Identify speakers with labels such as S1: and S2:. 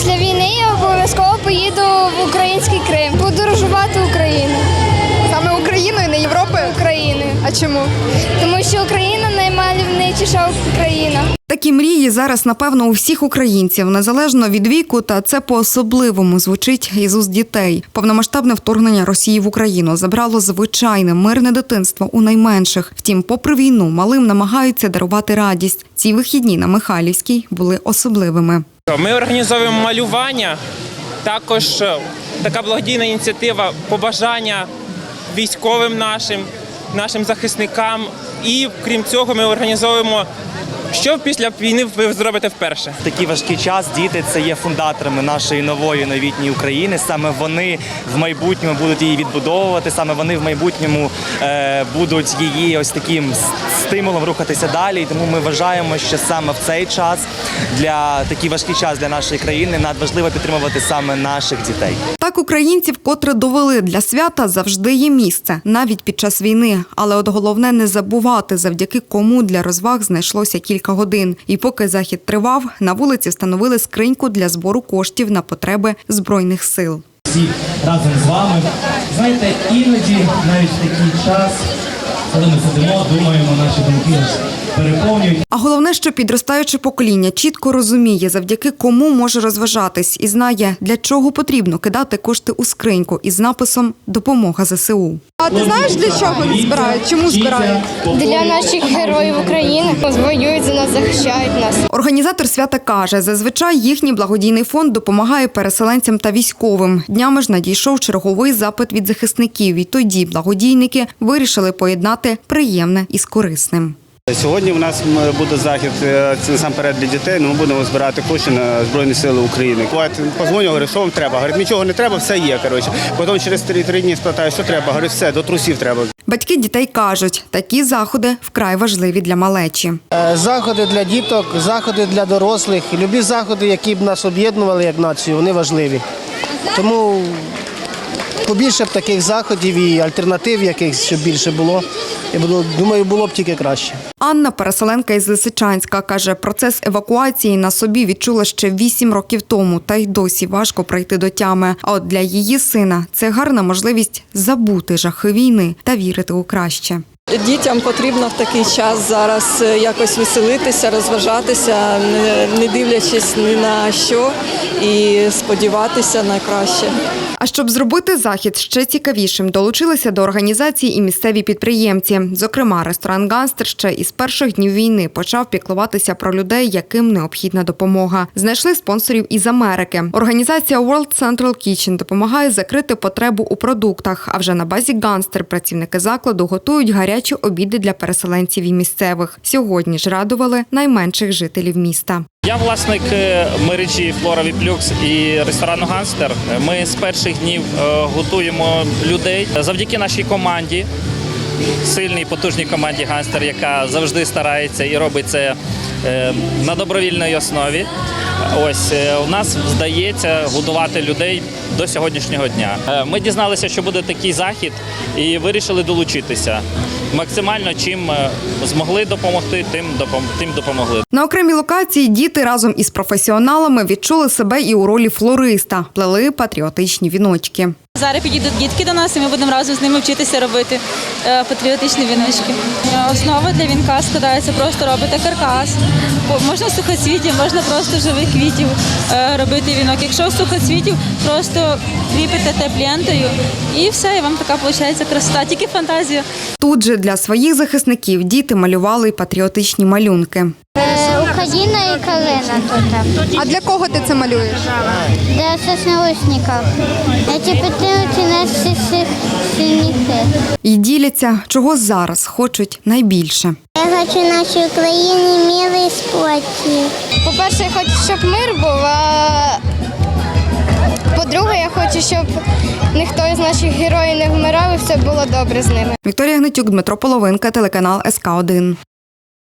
S1: Після війни я обов'язково поїду в український Крим, подорожувати Україну.
S2: Саме Україною, не Європою?
S1: України.
S2: А чому?
S1: Тому що Україна наймальовничіша країна.
S3: Такі мрії зараз, напевно, у всіх українців, незалежно від віку, та це по-особливому звучить із уст дітей. Повномасштабне вторгнення Росії в Україну забрало звичайне мирне дитинство у найменших. Втім, попри війну, малим намагаються дарувати радість. Ці вихідні на Михайлівській були особливими.
S4: Ми організовуємо малювання, також е, така благодійна ініціатива побажання військовим нашим, нашим захисникам. І крім цього, ми організовуємо. Що після війни ви зробите вперше?
S5: Такий важкий час діти це є фундаторами нашої нової новітньої України. Саме вони в майбутньому будуть її відбудовувати. Саме вони в майбутньому е, будуть її ось таким стимулом рухатися далі. І тому ми вважаємо, що саме в цей час для такий важкий час для нашої країни надважливо підтримувати саме наших дітей.
S3: Так українці вкотре довели для свята завжди є місце, навіть під час війни. Але от головне не забувати, завдяки кому для розваг знайшлося кілька годин. І поки захід тривав, на вулиці встановили скриньку для збору коштів на потреби збройних сил.
S6: всі разом з вами. Знаєте, іноді навіть такий час, коли ми сидимо, думаємо, наші думки нас переповнюють.
S3: А головне, що підростаюче покоління чітко розуміє, завдяки кому може розважатись, і знає, для чого потрібно кидати кошти у скриньку із написом Допомога ЗСУ.
S2: А ти знаєш, для чого їх збирають? Чому збирають?
S1: Для наших героїв України воюють за нас, захищають нас.
S3: Організатор свята каже, зазвичай їхній благодійний фонд допомагає переселенцям та військовим. Днями ж надійшов черговий запит від захисників. І тоді благодійники вирішили поєднати приємне із корисним.
S7: Сьогодні у нас буде захід це насамперед для дітей. ну, Ми будемо збирати кошти на Збройні Сили України. Позвоню, говорю, що вам треба. Говорить, нічого не треба, все є. Коротше. Потім через три, три дні спитаю, що треба. Говорю, все, до трусів треба.
S3: Батьки дітей кажуть, такі заходи вкрай важливі для малечі.
S8: Е, Заходи для діток, заходи для дорослих, любі заходи, які б нас об'єднували як націю, вони важливі. Тому побільше б таких заходів і альтернатив якихось, щоб більше було. Я думаю, було б тільки краще.
S3: Анна, переселенка із Лисичанська, каже, процес евакуації на собі відчула ще вісім років тому, та й досі важко прийти до тями. А от для її сина це гарна можливість забути жахи війни та вірити у краще.
S9: Дітям потрібно в такий час зараз е, якось веселитися, розважатися, не- дивлячись ні на що, і сподіватися на краще.
S3: А щоб зробити захід ще цікавішим, долучилися до організації і місцеві підприємці. Зокрема, ресторан Ганстер ще із перших днів війни почав піклуватися про людей, яким необхідна допомога. Знайшли спонсорів із Америки. Організація World Central Kitchen допомагає закрити потребу у продуктах. А вже на базі Ганстер працівники закладу готують гарячі обіди для переселенців і місцевих. Сьогодні ж радували найменших жителів міста.
S10: Я власник е, мережі Флора Віплюкс і ресторану Ганстер. Ми з перших днів е, готуємо людей завдяки нашій команді, сильній потужній команді Ганстер, яка завжди старається і робить це е, на добровільній основі. Ось е, у нас вдається годувати людей до сьогоднішнього дня. Е, Ми дізналися, що буде такий захід, і вирішили долучитися. Максимально чим е, змогли допомогти, тим тим допомогли.
S3: На окремій локації діти разом із професіоналами відчули себе і у ролі флориста, плели патріотичні віночки.
S11: Зараз підійдуть дітки до нас, і ми будемо разом з ними вчитися робити е, патріотичні віночки. Е, Основа для вінка складається просто робити каркас. Можна сухоцвітів, можна просто живих квітів е, робити вінок. Якщо сухоцвітів, просто кріпите теплентою і все, і вам така виходить красота, тільки фантазія.
S3: Тут же для своїх захисників діти малювали патріотичні малюнки.
S1: Е, і Калина тут.
S2: А для кого ти це малюєш?
S1: Для ССНУшників. Ці підтримують наші сильники.
S3: І діляться, чого зараз хочуть найбільше.
S1: Я хочу нашій Україні міри і спокій. По-перше, я хочу, щоб мир був, а по-друге, я хочу, щоб ніхто із наших героїв не вмирав і все було добре з ними.
S3: Вікторія Гнатюк, Дмитро Половинка, телеканал СК 1